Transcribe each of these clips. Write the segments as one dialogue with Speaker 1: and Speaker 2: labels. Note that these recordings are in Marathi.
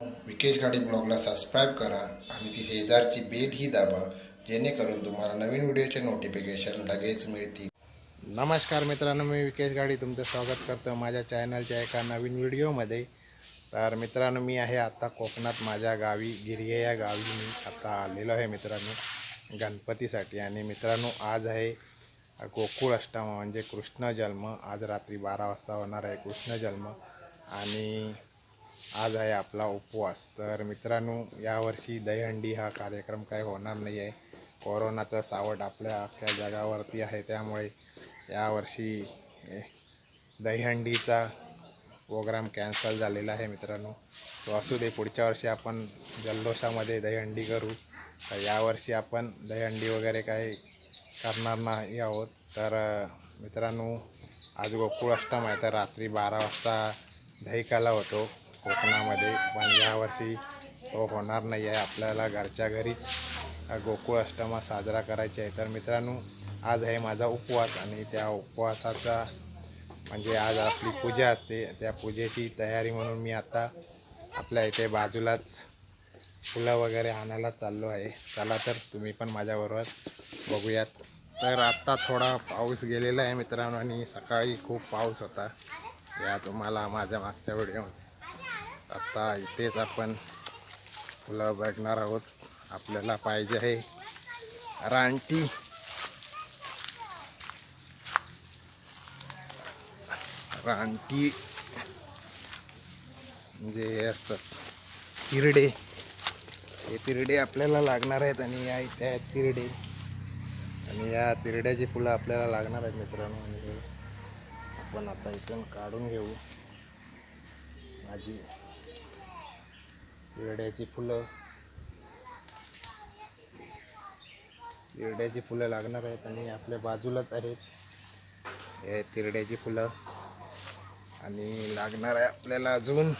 Speaker 1: विकेश गाडी ब्लॉगला सबस्क्राईब करा आणि ती शेजारची बेलही दाबा जेणेकरून तुम्हाला नवीन व्हिडिओचे नोटिफिकेशन लगेच मिळतील. नमस्कार मित्रांनो मी विकेश गाडी तुमचं स्वागत करतो माझ्या चॅनलच्या एका नवीन व्हिडिओमध्ये. तर मित्रांनो मी आहे आत्ता कोकणात माझ्या गावी गिरगे या गावी मी आता आलेलो आहे मित्रांनो गणपतीसाठी. आणि मित्रांनो आज आहे गोकुळ अष्टमा म्हणजे कृष्ण जन्म. आज रात्री बारा वाजता होणार आहे कृष्ण जन्म. आणि आज आहे आपला उपवास. तर मित्रांनो यावर्षी दहीहंडी हा कार्यक्रम काय होणार नाही आहे. कोरोनाचं सावट आपल्या अख्ख्या जगावरती आहे. त्यामुळे यावर्षी दहीहंडीचा प्रोग्राम कॅन्सल झालेला आहे मित्रांनो. सो असू दे पुढच्या वर्षी आपण जल्लोषामध्ये दहीहंडी करू. तर यावर्षी आपण दहीहंडी वगैरे काही करणार नाही आहोत. तर मित्रांनो आज गोकुळ अष्टम आहे. तर रात्री बारा वाजता दहीकाला होतो. कोकणामध्ये. पण यावर्षी तो होणार नाही आहे आपल्याला घरच्या घरीच गोकुळ अष्टमा साजरा करायची आहे. तर मित्रांनो आज आहे माझा उपवास आणि त्या उपवासाचा म्हणजे आज आपली पूजा असते. त्या पूजेची तयारी म्हणून मी आता आपल्या इथे बाजूलाच फुलं वगैरे आणायला चाललो आहे. चला तर तुम्ही पण माझ्याबरोबर बघूयात. तर आत्ता थोडा पाऊस गेलेला आहे मित्रांनो आणि सकाळी खूप पाऊस होता. या तुम्हाला माझ्या मागच्या व्हिडिओमध्ये. आता इथेच आपण फुलं बघणार आहोत. आपल्याला पाहिजे आहे रानटी. रानटी म्हणजे हे असतात तिरडे. हे तिरडे आपल्याला लागणार आहेत आणि या इथे आहेत तिरडे. आणि या तिरड्याची फुलं आपल्याला लागणार आहेत मित्रांनो. आणि आपण आता इथून काढून घेऊ. माझी तिरड्याची फुलं. तिरड्याची फुलं लागणार आहेत आणि आपल्या बाजूलाच आहेत. हे तिरड्याची फुलं. आणि लागणार आहे आपल्याला अजून.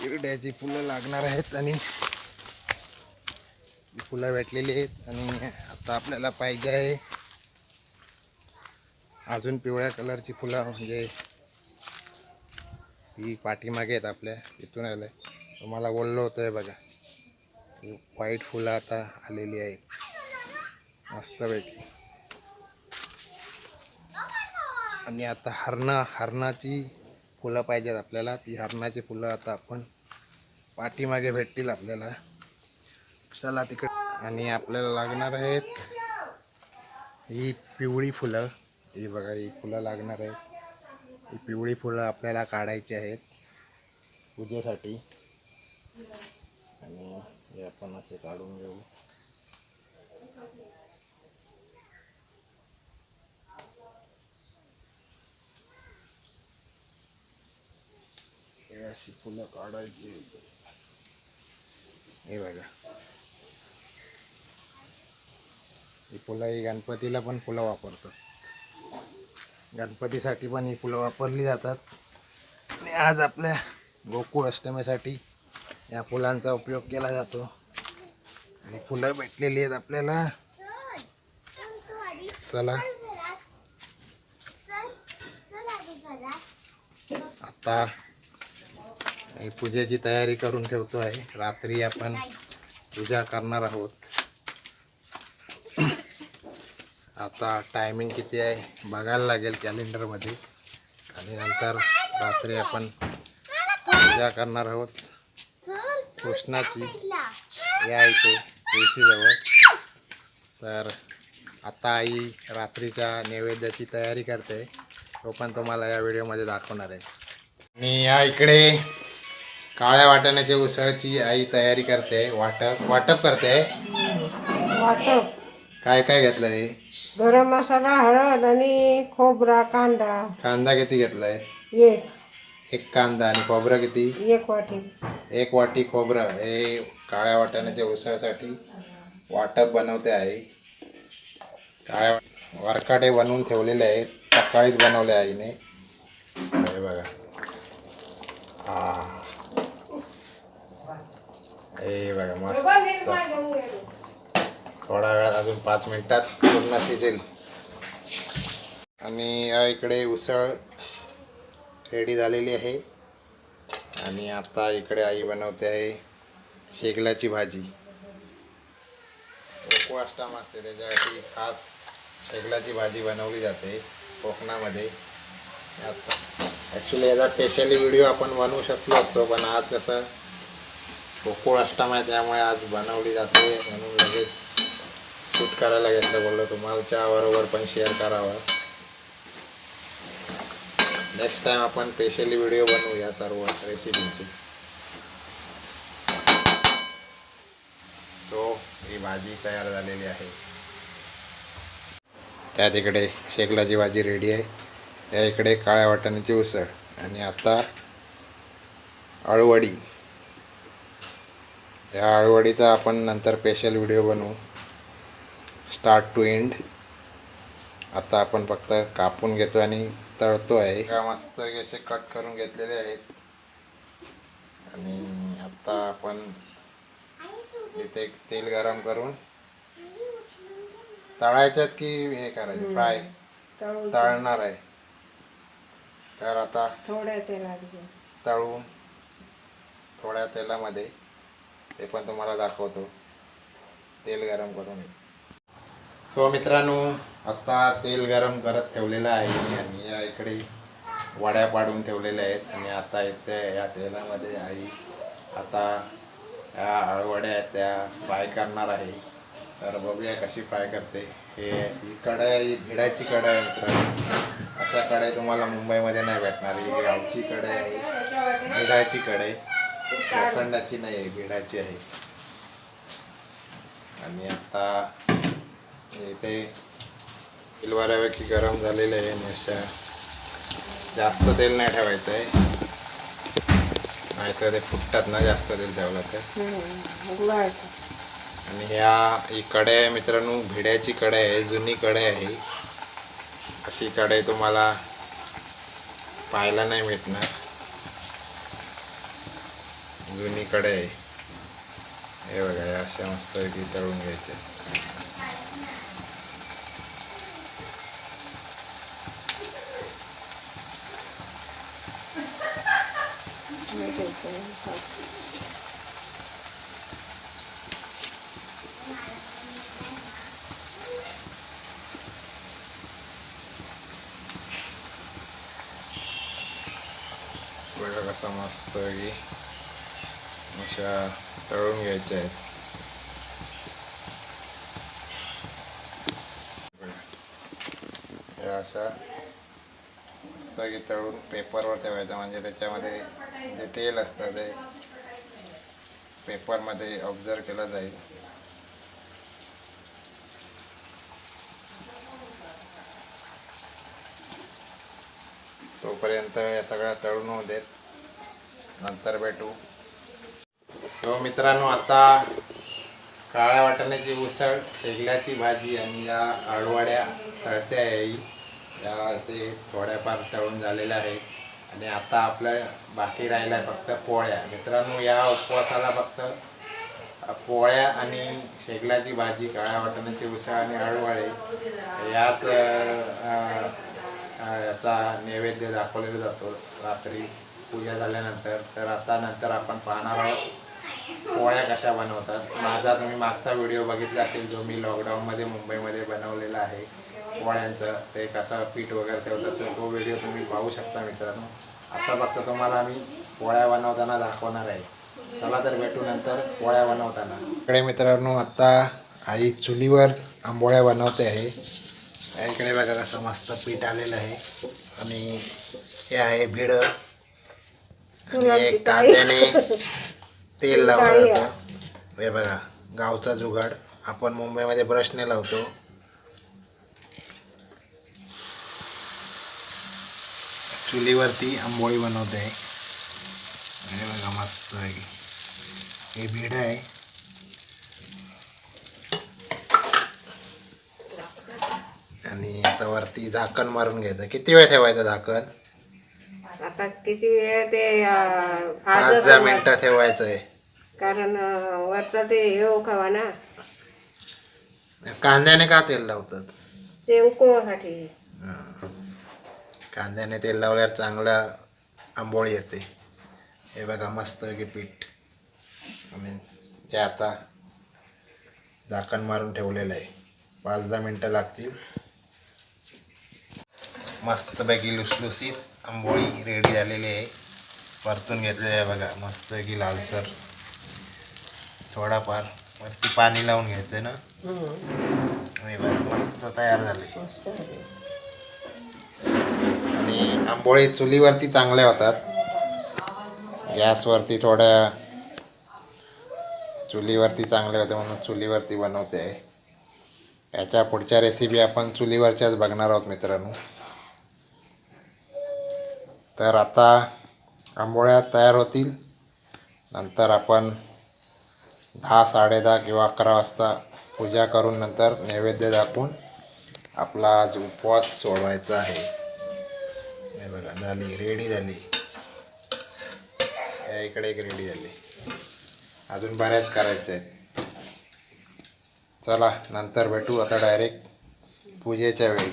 Speaker 1: तिरड्याची फुलं लागणार आहेत आणि फुलं भेटलेली आहेत आणि आता आपल्याला पाहिजे आहे अजून पिवळ्या कलरची फुलं म्हणजे ही पाठीमागे आहेत आपल्या इथून आलं. आहे तुम्हाला बोललो होतं आहे बघा. ही व्हाईट फुलं आता आलेली आहेत. मस्तपैकी. आणि आता हरणा हरणाची फुलं पाहिजेत आपल्याला. ती हरणाची फुलं आता आपण पाठीमागे भेटतील आपल्याला. चला तिकडे. आणि आपल्याला लागणार आहेत ही पिवळी फुलं. ही बघा ही फुलं लागणार आहेत. ही पिवळी फुलं आपल्याला काढायची आहेत पूजेसाठी. आणि हे आपण असे काढून घेऊ. हे अशी फुलं काढायची हे बघा. ही फुलं ही गणपतीला पण फुलं वापरतात. गणपतीसाठी पण ही फुलं वापरली जातात. आणि आज आपल्या गोकुळ अष्टमीसाठी या फुलांचा उपयोग केला जातो. आणि फुलं भेटलेली आहेत आपल्याला. चला. आता पूजेची तयारी करून ठेवतो आहे. रात्री आपण पूजा करणार आहोत. आता टायमिंग किती आहे बघायला लागेल कॅलेंडरमध्ये आणि नंतर रात्री आपण पूजा करणार आहोत. कृष्णाची. या इथे तुळशीजवळ. तर आता आई रात्रीच्या नैवेद्याची तयारी करते. तो पण तुम्हाला या व्हिडिओमध्ये दाखवणार आहे. आणि या इकडे काळ्या वाटण्याच्या उसळची आई तयारी करते. वाटप वाटप करते.
Speaker 2: वाटप.
Speaker 1: काय काय घेतलं हे
Speaker 2: गरम मसाला हळद आणि खोबरा कांदा.
Speaker 1: कांदा किती घेतलाय?
Speaker 2: एक.
Speaker 1: एक कांदा आणि खोबरं किती?
Speaker 2: एक वाटी.
Speaker 1: एक वाटी खोबरं. हे काळ्या वाटाण्याच्या उसळसाठी वाटप बनवते आहे काळ्या वरकाटे बनवून ठेवलेले आहेत. सकाळीच बनवले आईने. हे बघा. हा. हे बघा मस्त. थोडा वेळात अजून पाच मिनिटात पूर्ण शिजेल. आणि या इकडे उसळ रेडी झालेली आहे. आणि आता इकडे आई बनवते आहे शेगलाची भाजी. उपवाष्टम असते त्याच्यासाठी खास शेगलाची भाजी बनवली जाते कोकणामध्ये. आता ॲक्च्युली याचा स्पेशली व्हिडिओ आपण बनवू शकलो असतो पण आज कसं गोकुळ अष्टम आहे त्यामुळे आज बनवली जाते म्हणून लगेच शूट करायला घेतलं बोललो तुम्हाला बरोबर पण शेअर करावा. नेक्स्ट टाइम आपण स्पेशली व्हिडिओ बनवू या सर्व रेसिपीचे सो ही भाजी तयार झालेली आहे. त्या तिकडे शेकलाची भाजी रेडी आहे. त्या इकडे काळ्या वाटाण्याची उसळ आणि आता अळवडी या अळवडीचा आपण नंतर स्पेशल व्हिडिओ बनवू. Start to end. आता आपण फक्त कापून घेतो आणि तळतो आहे का मस्त असे कट करून घेतलेले आहेत. आणि आता आपण इथे तेल गरम करून तळायच्यात की हे करायचे? फ्राय. तळणार आहे. तर आता
Speaker 2: थोड्या तेलात.
Speaker 1: तळून थोड्या तेलामध्ये ते पण तुम्हाला दाखवतो. तेल गरम करून. सो मित्रांनो आत्ता तेल गरम करत ठेवलेलं आहे आणि या इकडे वड्या पाडून ठेवलेल्या आहेत. आणि आता इथे या तेलामध्ये आई आता या आळवड्या आहेत त्या फ्राय करणार आहे. तर बघूया कशी फ्राय करते. हे ही कढाई भिडायची भिडाची कढाई आहे मित्रांनो. अशा कढाई तुम्हाला मुंबईमध्ये नाही भेटणार. ही गावची कढाई आहे. भिडाची कढाई. लोखंडाची नाही आहे भिडाची आहे. आणि आता इथे तेल बऱ्यापैकी गरम झालेलं आहे अशा जास्त तेल नाही ठेवायचं आहे. नाहीतर ते फुटतात ना जास्त तेल ठेवलं तर. आणि ह्या ही कढई आहे मित्रांनो भिड्याची कढई आहे जुनी कढई आहे अशी कढई तुम्हाला पाहायला नाही भेटणार. जुनी कढई आहे. हे बघा अशा मस्त तळून घ्यायच्या
Speaker 2: हे घ्यायचं.
Speaker 1: बघा कसा मस्त की अशा तळून घ्यायच्या आहेत या अशा मस्त की तळून पेपरवर ठेवायचं म्हणजे त्याच्यामध्ये जे तेल असतं ते पेपरमध्ये ऑब्झर्व केलं जाईल. तोपर्यंत या सगळ्या तळून होऊ देत. नंतर भेटू. सो मित्रांनो आता काळ्या वाटाण्याची उसळ शेगल्याची भाजी आणि या आळवाड्या तळत्या येईल. या ते थोड्याफार तळून झालेल्या आहेत. आणि आता आपल्या बाकी राहिल्या आहे फक्त पोळ्या. मित्रांनो या उपवासाला फक्त पोळ्या आणि शेगलाची भाजी काळ्या वाटण्याची उसळ आणि हळवळे याच याचा नैवेद्य दाखवलेला जातो. रात्री पूजा झाल्यानंतर. तर आता नंतर आपण पाहणार आहोत पोळ्या कशा बनवतात. माझा तुम्ही मागचा व्हिडिओ बघितला असेल जो मी लॉकडाऊनमध्ये मुंबईमध्ये बनवलेला आहे. पोळ्यांचं ते कसं पीठ वगैरे ठेवतात तर तो व्हिडिओ तुम्ही पाहू शकता मित्रांनो. आता फक्त तुम्हाला आम्ही पोळ्या बनवताना दाखवणार आहे. चला तर भेटू नंतर पोळ्या बनवताना. इकडे मित्रांनो आता आई चुलीवर आंबोळ्या बनवते आहे. इकडे बघा कसं मस्त पीठ आलेलं आहे. आणि हे आहे भिड. आणि कांद्याने तेल लावलं जातं हे बघा गावचा जुगाड. आपण मुंबईमध्ये ब्रशने लावतो. चुलीवरती आंबोळी बनवते. हे बघा मस्त आहे हे भिड आहे. आणि आता वरती झाकण मारून घ्यायचं. किती वेळ ठेवायचं झाकण?
Speaker 2: आता किती वेळ ते
Speaker 1: पाच दहा. मिनिटं ठेवायचं आहे
Speaker 2: कारण वरचा ते हे खावा ना.
Speaker 1: कांद्याने का तेल लावतात?
Speaker 2: ते उकळण्यासाठी.
Speaker 1: कांद्याने तेल लावल्यावर चांगला आंबोळी येते. हे बघा मस्त की पीठ. आणि हे आता झाकण मारून ठेवलेलं आहे. पाच दहा मिनटं लागतील. मस्तपैकी लुसलुसीत आंबोळी रेडी झालेली आहे. परतून घेतलेली आहे बघा मस्तपैकी लालसर. थोडाफार वरती पाणी लावून घ्यायचं ना? मस्त तयार झाले आणि आंबोळे चुलीवरती चांगल्या होतात. गॅसवरती थोड्या चुलीवरती चांगले होते म्हणून चुलीवरती बनवते. आहे याच्या पुढच्या रेसिपी आपण चुलीवरच्याच बघणार आहोत मित्रांनो. तर आता आंबोळ्या तयार होतील. नंतर आपण दहा साडेदहा किंवा अकरा वाजता पूजा करून नंतर नैवेद्य दाखवून आपला आज उपवास सोडवायचा आहे. झाली रेडी झाली. या इकडे एक रेडी झाली. अजून बऱ्याच करायच्या आहेत. चला नंतर भेटू आता डायरेक्ट पूजेच्या वेळी.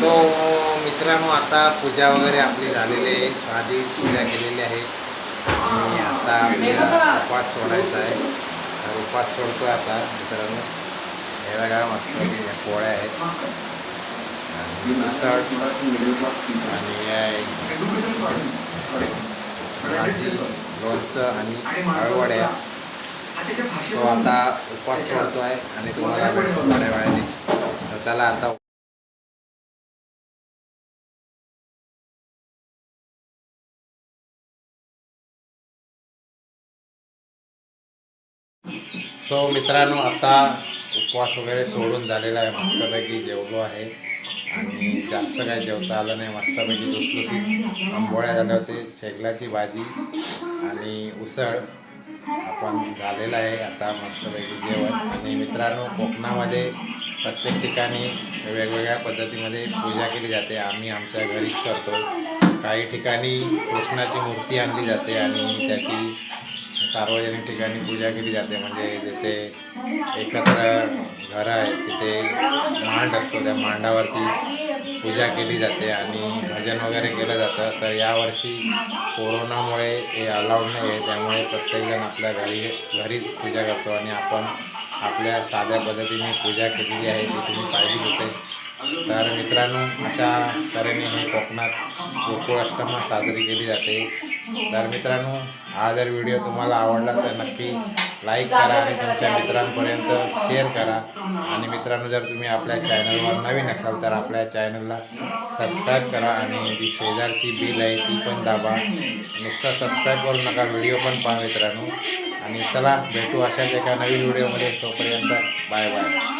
Speaker 1: सो मित्रांनो आता पूजा वगैरे आपली झालेली आहे. आधी पूजा केलेली आहे. आणि आता आपल्याला उपवास सोडायचा आहे. तर उपवास सोडतो आता मित्रांनो. हे बघा मस्त पोळ्या आहेत. आणि मिसळ. आणि या एक भाजी लोणचं आणि हळवड्या. सो आता उपवास सोडतो आहे आणि तुम्हाला भेटतो थोड्या वेळाने. तर चला आता सो मित्रांनो आता उपवास वगैरे सोडून झालेला आहे. मस्तपैकी जेवलो आहे. आणि जास्त काही जेवता आलं नाही. मस्तपैकी लुसलुसीत आंबोळ्या झाल्या होते शेगलाची भाजी आणि उसळ आपण झालेलं आहे. आता मस्तपैकी जेवण. आणि मित्रांनो कोकणामध्ये प्रत्येक ठिकाणी वेगवेगळ्या पद्धतीमध्ये पूजा केली जाते. आम्ही आमच्या घरीच करतो. काही ठिकाणी कृष्णाची मूर्ती आणली जाते आणि त्याची सार्वजनिक ठिकाणी पूजा केली जाते. म्हणजे जिथे एकत्र घरं आहेत तिथे मांड असतो. त्या मांडावरती पूजा केली जाते आणि भजन वगैरे केलं जातं. तर यावर्षी कोरोनामुळे हे अलाउड नाही आहे. त्यामुळे प्रत्येकजण आपल्या घरी घरीच पूजा करतो आणि आपण आपल्या साध्या पद्धतीने पूजा केलेली आहे ती तुम्ही पाहिली असेल तर मित्रांनो अशा तऱ्हेने हे कोकणात गोकुळाष्टमा साजरी केली जाते. तर मित्रांनो हा जर व्हिडिओ तुम्हाला आवडला तर नक्की लाईक करा आणि तुमच्या मित्रांपर्यंत शेअर करा. आणि मित्रांनो जर तुम्ही आपल्या चॅनलवर नवीन असाल तर आपल्या चॅनलला सबस्क्राईब करा आणि जी शेजारची बिल आहे ती पण दाबा. नुसतं सबस्क्राईब करू नका व्हिडिओ पण पहा मित्रांनो. आणि चला भेटू अशाच एका नवीन व्हिडिओमध्ये तोपर्यंत बाय बाय